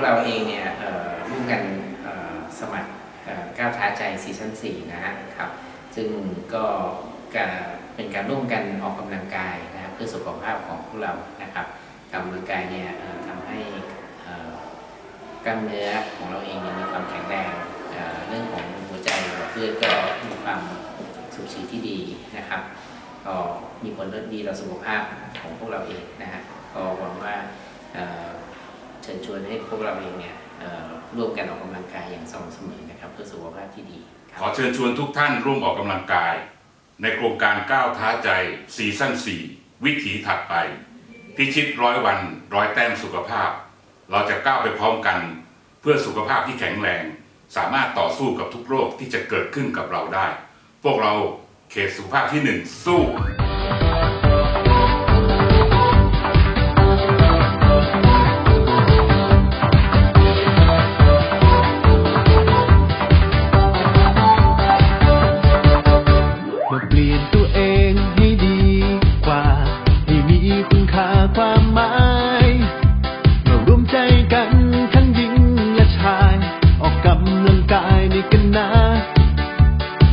วกเราเองเนี่ยร่วมกันสมัครก้าวท้าใจซีซั่น4นะฮะครับซึ่งก็กเป็นการร่วมกันออกกำลังกายนะเพื่อสุขภาพของพวกเรานะครับการออกกำลังกายเนี่ยทำให้กล้ามเนื้อของเราเองมีความแข็งแรงเเรื่องของหัวใจเลือก็มีความสูบฉีที่ดีนะครับก็มีผลดีต่อสุขภาพของพวกเราเองนะฮะก็หวังว่า เชิญชวนให้พวกเราเองเนี่ยร่วมกันออกกำลังกายอย่างสม่ำเสมอนะครับเพื่อสุขภาพที่ดี ขอเชิญชวนทุกท่านร่วมออกกำลังกาย ในโครงการก้าวท้าใจซีซั่น4วิถีถัดไป พิชิตร้อยวันร้อยแต้มสุขภาพ เราจะก้าวไปพร้อมกัน เพื่อสุขภาพที่แข็งแรง สามารถต่อสู้กับทุกโรคที่จะเกิดขึ้นกับเราได้ พวกเราเขตสุขภาพที่หนึ่งสู้ มาเปลี่ยนตัวเองให้ดีกว่า ให้มีคุณค่าความหมายมารวมใจกันทั้งหญิงและชาย ออกกำลังกายในกันนะ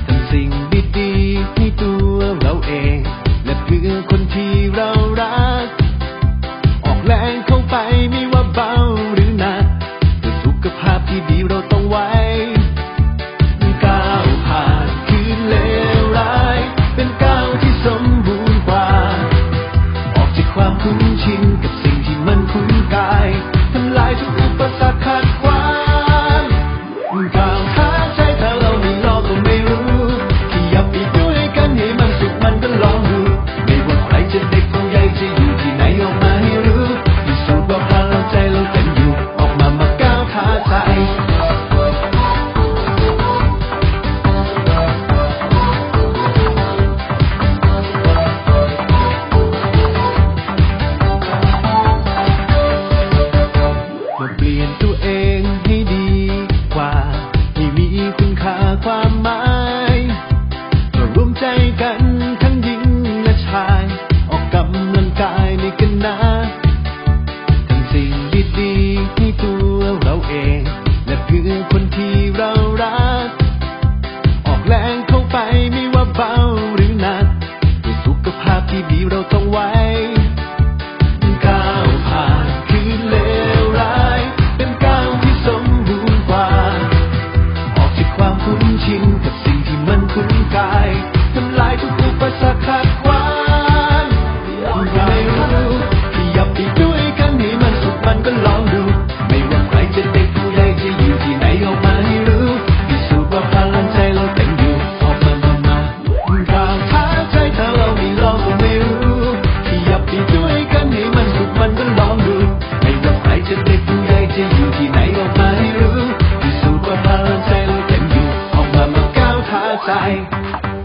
ทำสิ่งดีๆให้ตัวเราเอง และเพื่อคนที่เรารัก ออกแรงเข้าไป อก ใ